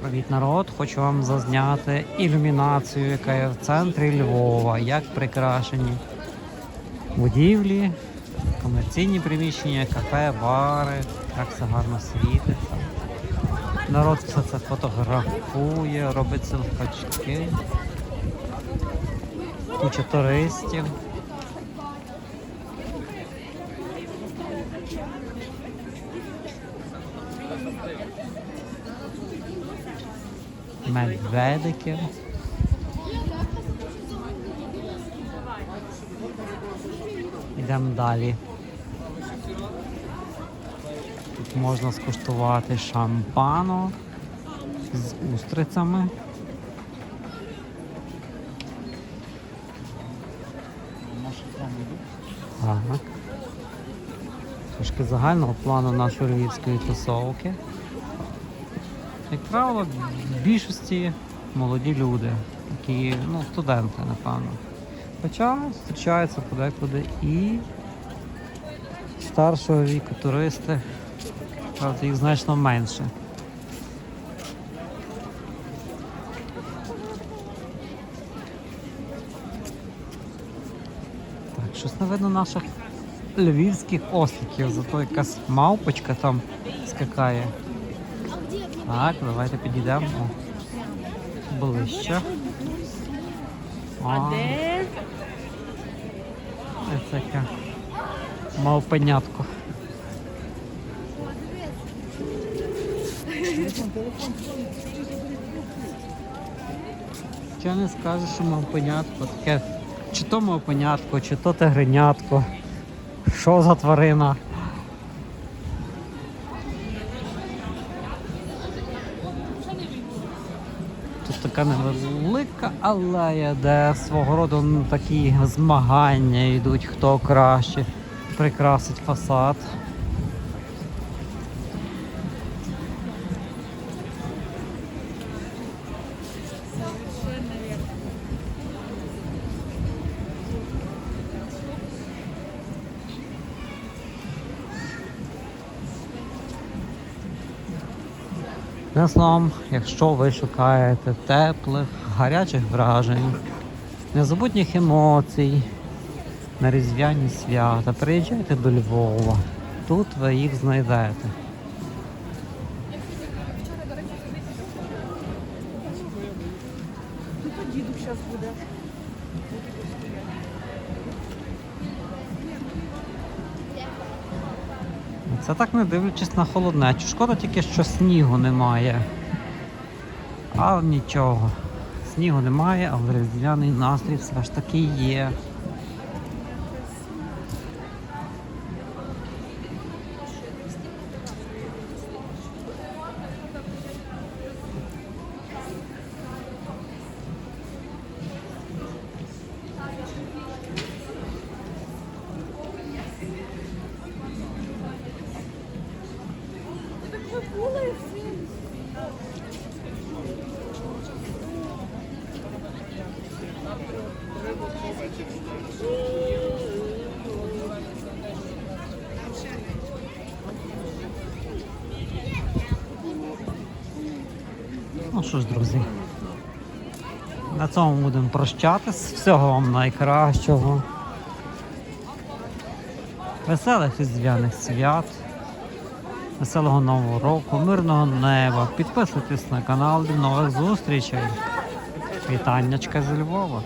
Привіт, народ! Хочу вам зазняти ілюмінацію, яка є в центрі Львова, як прикрашені будівлі, комерційні приміщення, кафе, бари, як все гарно світиться. Народ все це фотографує, робить селфачки. Куча туристів. Медведики. Йдемо далі. Тут можна скуштувати шампану з устрицями. Так. Трошки загального плану нашої львівської тусовки. Як правило, в більшості молоді люди, які, ну, студенти, напевно. Хоча зустрічаються подекуди і старшого віку туристи, правда, їх значно менше. Так, щось не видно наших львівських осликів, зато якась мавпочка там скакає. Так, давайте підійдемо. Ближче. А, Де? Це таке мавпенятко. Що не скажеш, що мавпенятко таке. Чи то мавпенятко, чи то тигренятко. Що за тварина? Тут така невелика алея, де свого роду ну, такі змагання йдуть, хто краще прикрасить фасад. Одним словом, якщо ви шукаєте теплих, гарячих вражень, незабутніх емоцій на різдвяні свята, приїжджайте до Львова. Тут ви їх знайдете. Тут дідух зараз буде. Це так не дивлячись на холоднечу. Шкода тільки, що снігу немає. А нічого. Снігу немає, але різдвяний настрій все ж таки є. Ну що ж, друзі. На цьому будемо прощатись. Всього вам найкращого. Веселих різдвяних свят. Веселого нового року, мирного неба. Підписуйтесь на канал. До нових зустрічей. Вітаннячка з Львова.